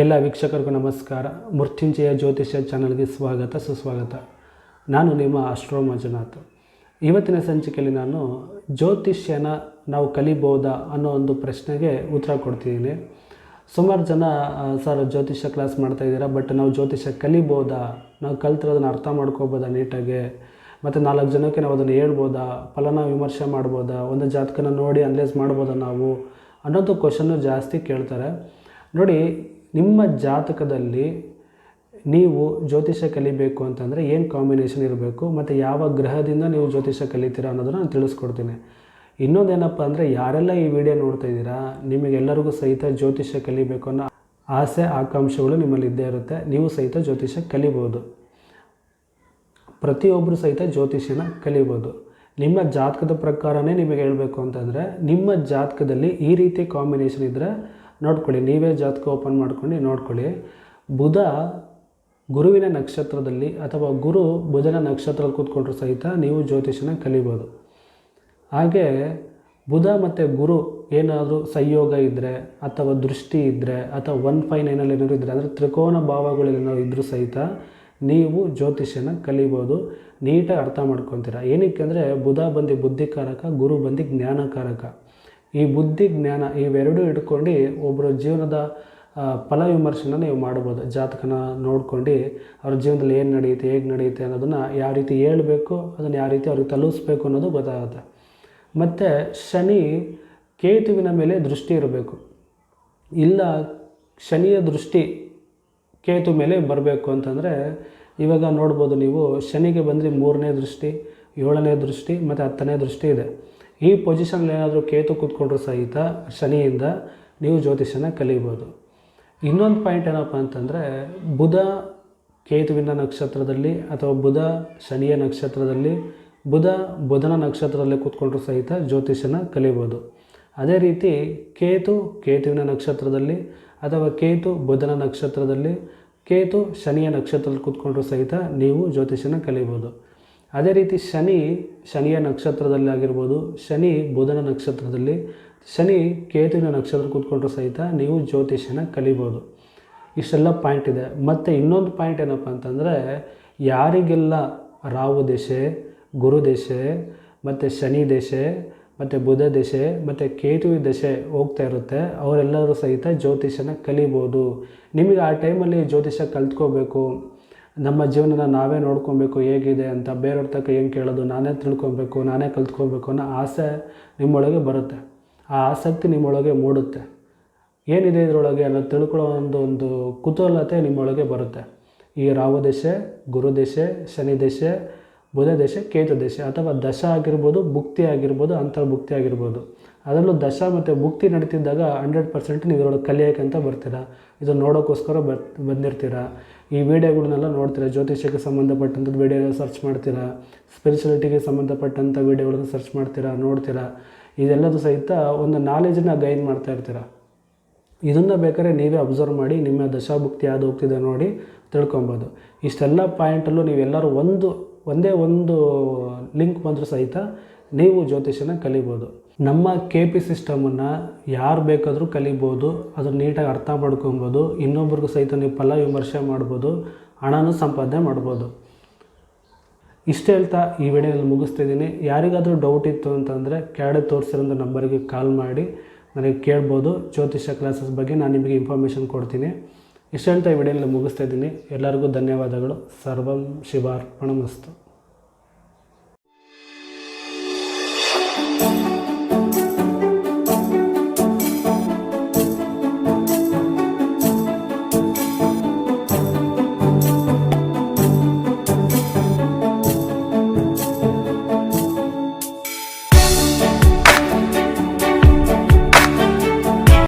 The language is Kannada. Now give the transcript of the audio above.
ಎಲ್ಲ ವೀಕ್ಷಕರಿಗೂ ನಮಸ್ಕಾರ. ಮೃತ್ಯುಂಜಯ ಜ್ಯೋತಿಷ್ಯ ಚಾನಲ್ಗೆ ಸ್ವಾಗತ, ಸುಸ್ವಾಗತ. ನಾನು ನಿಮ್ಮ ಅಶ್ರೋ ಮಂಜುನಾಥ್. ಇವತ್ತಿನ ಸಂಚಿಕೆಯಲ್ಲಿ ನಾನು ಜ್ಯೋತಿಷ್ಯನ ನಾವು ಕಲಿಬೋದಾ ಅನ್ನೋ ಒಂದು ಪ್ರಶ್ನೆಗೆ ಉತ್ತರ ಕೊಡ್ತಿದ್ದೀನಿ. ಸುಮಾರು ಜನ ಸರ್ ಜ್ಯೋತಿಷ್ಯ ಕ್ಲಾಸ್ ಮಾಡ್ತಾ ಇದ್ದೀರಾ, ಬಟ್ ನಾವು ಜ್ಯೋತಿಷ್ಯ ಕಲಿಬೋದಾ, ನಾವು ಕಲ್ತಿರೋದನ್ನ ಅರ್ಥ ಮಾಡ್ಕೋಬೋದಾ ನೀಟಾಗಿ? ಮತ್ತು ನಾಲ್ಕು ಜನಕ್ಕೆ ನಾವು ಅದನ್ನು ಹೇಳ್ಬೋದಾ? ಫಲನ ವಿಮರ್ಶೆ ಮಾಡ್ಬೋದಾ? ಒಂದು ಜಾತಕನ ನೋಡಿ ಅನಲೈಸ್ ಮಾಡ್ಬೋದಾ ನಾವು? ಅನ್ನೋದು ಕ್ವಶನ್ನು ಜಾಸ್ತಿ ಕೇಳ್ತಾರೆ. ನೋಡಿ ನಿಮ್ಮ ಜಾತಕದಲ್ಲಿ ನೀವು ಜ್ಯೋತಿಷ್ಯ ಕಲಿಬೇಕು ಅಂತಂದರೆ ಏನು ಕಾಂಬಿನೇಷನ್ ಇರಬೇಕು, ಮತ್ತು ಯಾವ ಗ್ರಹದಿಂದ ನೀವು ಜ್ಯೋತಿಷ್ಯ ಕಲಿತೀರಾ ಅನ್ನೋದನ್ನು ನಾನು ತಿಳಿಸ್ಕೊಡ್ತೀನಿ. ಇನ್ನೊಂದೇನಪ್ಪ ಅಂದರೆ ಯಾರೆಲ್ಲ ಈ ವಿಡಿಯೋ ನೋಡ್ತಾ ಇದ್ದೀರಾ, ನಿಮಗೆಲ್ಲರಿಗೂ ಸಹಿತ ಜ್ಯೋತಿಷ್ಯ ಕಲಿಬೇಕು ಅನ್ನೋ ಆಸೆ, ಆಕಾಂಕ್ಷೆಗಳು ನಿಮ್ಮಲ್ಲಿ ಇದ್ದೇ ಇರುತ್ತೆ. ನೀವು ಸಹಿತ ಜ್ಯೋತಿಷ್ಯ ಕಲಿಬೋದು. ಪ್ರತಿಯೊಬ್ಬರು ಸಹಿತ ಜ್ಯೋತಿಷ್ಯನ ಕಲಿಬೋದು. ನಿಮ್ಮ ಜಾತಕದ ಪ್ರಕಾರನೇ ನಿಮಗೆ ಹೇಳಬೇಕು ಅಂತಂದರೆ, ನಿಮ್ಮ ಜಾತಕದಲ್ಲಿ ಈ ರೀತಿ ಕಾಂಬಿನೇಷನ್ ಇದ್ದರೆ ನೋಡ್ಕೊಳ್ಳಿ, ನೀವೇ ಜಾತಕ ಓಪನ್ ಮಾಡ್ಕೊಂಡು ನೋಡ್ಕೊಳ್ಳಿ. ಬುಧ ಗುರುವಿನ ನಕ್ಷತ್ರದಲ್ಲಿ ಅಥವಾ ಗುರು ಬುಧನ ನಕ್ಷತ್ರದಲ್ಲಿ ಕೂತ್ಕೊಂಡ್ರು ಸಹಿತ ನೀವು ಜ್ಯೋತಿಷನ ಕಲಿಬೋದು. ಹಾಗೆ ಬುಧ ಮತ್ತು ಗುರು ಏನಾದರೂ ಸಂಯೋಗ ಇದ್ದರೆ ಅಥವಾ ದೃಷ್ಟಿ ಇದ್ದರೆ ಅಥವಾ ಒನ್ ಫೈನ್ ಏನಲ್ಲಿ ಏನಾದ್ರು ಇದ್ದರೆ ಅಂದರೆ ತ್ರಿಕೋನ ಭಾವಗಳಲ್ಲಿ ಏನಾದ್ರು ಇದ್ದರೂ ಸಹಿತ ನೀವು ಜ್ಯೋತಿಷ್ಯನ ಕಲಿಬೋದು. ನೀಟಾಗಿ ಅರ್ಥ ಮಾಡ್ಕೊತೀರ. ಏನಕ್ಕೆ ಅಂದರೆ ಬುಧ ಬಂದು ಬುದ್ಧಿಕಾರಕ, ಗುರು ಬಂದು ಜ್ಞಾನಕಾರಕ. ಈ ಬುದ್ಧಿ ಜ್ಞಾನ ಇವೆರಡೂ ಇಟ್ಕೊಂಡು ಒಬ್ಬರ ಜೀವನದ ಫಲ ವಿಮರ್ಶೆನ ನೀವು ಮಾಡ್ಬೋದು. ಜಾತಕನ ನೋಡ್ಕೊಂಡು ಅವ್ರ ಜೀವನದಲ್ಲಿ ಏನು ನಡೆಯುತ್ತೆ, ಹೇಗೆ ನಡೆಯುತ್ತೆ ಅನ್ನೋದನ್ನು ಯಾವ ರೀತಿ ಹೇಳಬೇಕು, ಅದನ್ನು ಯಾವ ರೀತಿ ಅವ್ರಿಗೆ ತಲುಪಿಸ್ಬೇಕು ಅನ್ನೋದು ಗೊತ್ತಾಗುತ್ತೆ. ಮತ್ತು ಶನಿ ಕೇತುವಿನ ಮೇಲೆ ದೃಷ್ಟಿ ಇರಬೇಕು. ಇಲ್ಲ ಶನಿಯ ದೃಷ್ಟಿ ಕೇತು ಮೇಲೆ ಬರಬೇಕು ಅಂತಂದರೆ, ಇವಾಗ ನೋಡ್ಬೋದು ನೀವು, ಶನಿಗೆ ಬಂದರೆ ಮೂರನೇ ದೃಷ್ಟಿ, ಏಳನೇ ದೃಷ್ಟಿ, ಮತ್ತು ಹತ್ತನೇ ದೃಷ್ಟಿ ಇದೆ. ಈ ಪೊಸಿಷನ್ ಏನಾದರೂ ಕೇತು ಕೂತ್ಕೊಂಡ್ರು ಸಹಿತ ಶನಿಯಿಂದ ನೀವು ಜ್ಯೋತಿಷನ ಕಲಿಬೋದು. ಇನ್ನೊಂದು ಪಾಯಿಂಟ್ ಏನಪ್ಪ ಅಂತಂದರೆ, ಬುಧ ಕೇತುವಿನ ನಕ್ಷತ್ರದಲ್ಲಿ ಅಥವಾ ಬುಧ ಶನಿಯ ನಕ್ಷತ್ರದಲ್ಲಿ, ಬುಧ ಬುಧನ ನಕ್ಷತ್ರದಲ್ಲಿ ಕೂತ್ಕೊಂಡ್ರು ಸಹಿತ ಜ್ಯೋತಿಷನ ಕಲಿಬೋದು. ಅದೇ ರೀತಿ ಕೇತು ಕೇತುವಿನ ನಕ್ಷತ್ರದಲ್ಲಿ ಅಥವಾ ಕೇತು ಬುಧನ ನಕ್ಷತ್ರದಲ್ಲಿ ಕೇತು ಶನಿಯ ನಕ್ಷತ್ರದಲ್ಲಿ ಕೂತ್ಕೊಂಡ್ರು ಸಹಿತ ನೀವು ಜ್ಯೋತಿಷನ ಕಲಿಬೋದು. ಅದೇ ರೀತಿ ಶನಿ, ಶನಿಯ ನಕ್ಷತ್ರದಲ್ಲಿ ಆಗಿರ್ಬೋದು, ಶನಿ ಬುಧನ ನಕ್ಷತ್ರದಲ್ಲಿ, ಶನಿ ಕೇತುವಿನ ನಕ್ಷತ್ರ ಕೂತ್ಕೊಂಡ್ರು ಸಹಿತ ನೀವು ಜ್ಯೋತಿಷನ ಕಲಿಬೋದು. ಇಷ್ಟೆಲ್ಲ ಪಾಯಿಂಟ್ ಇದೆ. ಮತ್ತು ಇನ್ನೊಂದು ಪಾಯಿಂಟ್ ಏನಪ್ಪ ಅಂತಂದರೆ, ಯಾರಿಗೆಲ್ಲ ರಾಹು ದಶೆ ಗುರು ದಶೆ ಮತ್ತು ಶನಿ ದಶೆ ಮತ್ತು ಬುಧ ದಶೆ ಮತ್ತು ಕೇತುವಿ ದಶೆ ಹೋಗ್ತಾ ಇರುತ್ತೆ, ಅವರೆಲ್ಲರೂ ಸಹಿತ ಜ್ಯೋತಿಷನ ಕಲಿಬೋದು. ನಿಮಗೆ ಆ ಟೈಮಲ್ಲಿ ಜ್ಯೋತಿಷ ಕಲ್ತ್ಕೋಬೇಕು. ನಮ್ಮ ಜೀವನನ ನಾವೇ ನೋಡ್ಕೊಬೇಕು ಹೇಗಿದೆ ಅಂತ ಬೇರೆಯವ್ರ ತಕ್ಕ ಏನು ಕೇಳೋದು, ನಾನೇ ತಿಳ್ಕೊಬೇಕು, ನಾನೇ ಕಲ್ತ್ಕೊಬೇಕು ಅನ್ನೋ ಆಸೆ ನಿಮ್ಮೊಳಗೆ ಬರುತ್ತೆ. ಆ ಆಸಕ್ತಿ ನಿಮ್ಮೊಳಗೆ ಮೂಡುತ್ತೆ. ಏನಿದೆ ಇದರೊಳಗೆ ಅನ್ನೋ ತಿಳ್ಕೊಳ್ಳೋ ಒಂದು ಒಂದು ಕುತೂಹಲತೆ ನಿಮ್ಮೊಳಗೆ ಬರುತ್ತೆ. ಈ ರಾಹು ದಶೆ, ಗುರು ದಶೆ, ಶನಿ ದಶೆ, ಬುಧ ದಶೆ, ಕೇತು ದಶೆ ಅಥವಾ ದಶ ಆಗಿರ್ಬೋದು, ಭುಕ್ತಿ ಆಗಿರ್ಬೋದು, ಅಂತರ್ಭುಕ್ತಿ ಆಗಿರ್ಬೋದು. ಅದರಲ್ಲೂ ದಶ ಮತ್ತು ಮುಕ್ತಿ ನಡೀತಿದ್ದಾಗ ಹಂಡ್ರೆಡ್ ಪರ್ಸೆಂಟ್ ನೀವು ಇದರೊಳಗೆ ಕಲಿಯೋಕ್ಕಂತ ಬರ್ತೀರಾ? ಇದನ್ನು ನೋಡೋಕ್ಕೋಸ್ಕರ ಬರ್ ಬಂದಿರ್ತೀರಾ? ಈ ವಿಡಿಯೋಗಳನ್ನೆಲ್ಲ ನೋಡ್ತೀರಾ? ಜ್ಯೋತಿಷ್ಯಕ್ಕೆ ಸಂಬಂಧಪಟ್ಟಂಥದ್ದು ವಿಡಿಯೋ ಸರ್ಚ್ ಮಾಡ್ತೀರಾ? ಸ್ಪಿರಿಚುಲಿಟಿಗೆ ಸಂಬಂಧಪಟ್ಟಂಥ ವಿಡಿಯೋಗಳನ್ನು ಸರ್ಚ್ ಮಾಡ್ತೀರಾ? ನೋಡ್ತೀರಾ? ಇದೆಲ್ಲದೂ ಸಹಿತ ಒಂದು ನಾಲೆಜನ್ನ ಗೈನ್ ಮಾಡ್ತಾ ಇರ್ತೀರಾ? ಇದನ್ನು ಬೇಕಾದ್ರೆ ನೀವೇ ಅಬ್ಸರ್ವ್ ಮಾಡಿ, ನಿಮ್ಮ ದಶಾಭುಕ್ತಿ ಯಾವುದು ಹೋಗ್ತಿದೆ ನೋಡಿ ತಿಳ್ಕೊಬೋದು. ಇಷ್ಟೆಲ್ಲ ಪಾಯಿಂಟಲ್ಲೂ ನೀವೆಲ್ಲರೂ ಒಂದು, ಒಂದೇ ಒಂದು ಲಿಂಕ್ ಬಂದರೂ ಸಹಿತ ನೀವು ಜ್ಯೋತಿಷನ ಕಲಿಬೋದು. ನಮ್ಮ ಕೆ ಪಿ ಸಿಸ್ಟಮನ್ನು ಯಾರು ಬೇಕಾದರೂ ಕಲಿಬೋದು. ಅದನ್ನು ನೀಟಾಗಿ ಅರ್ಥ ಮಾಡ್ಕೊಬೋದು. ಇನ್ನೊಬ್ರಿಗೂ ಸಹಿತ ನೀವು ಫಲ ವಿಮರ್ಶೆ ಮಾಡ್ಬೋದು. ಹಣನೂ ಸಂಪಾದನೆ ಮಾಡ್ಬೋದು. ಇಷ್ಟು ಹೇಳ್ತಾ ಈ ವಿಡಿಯೋನಲ್ಲಿ ಮುಗಿಸ್ತಿದ್ದೀನಿ. ಯಾರಿಗಾದರೂ ಡೌಟ್ ಇತ್ತು ಅಂತಂದರೆ ಕೆಳಗಡೆ ತೋರಿಸಿರೋ ನಂಬರಿಗೆ ಕಾಲ್ ಮಾಡಿ. ನನಗೆ ಕೇಳ್ಬೋದು. ಜ್ಯೋತಿಷ ಕ್ಲಾಸಸ್ ಬಗ್ಗೆ ನಾನು ನಿಮಗೆ ಇನ್ಫಾರ್ಮೇಷನ್ ಕೊಡ್ತೀನಿ. ಇಷ್ಟು ಹೇಳ್ತಾ ಈ ವಿಡಿಯೋದಲ್ಲಿ ಮುಗಿಸ್ತಾ ಇದ್ದೀನಿ. ಎಲ್ಲರಿಗೂ ಧನ್ಯವಾದಗಳು. ಸರ್ವಂ ಶಿವಾರ್ಪಣಮಸ್ತು.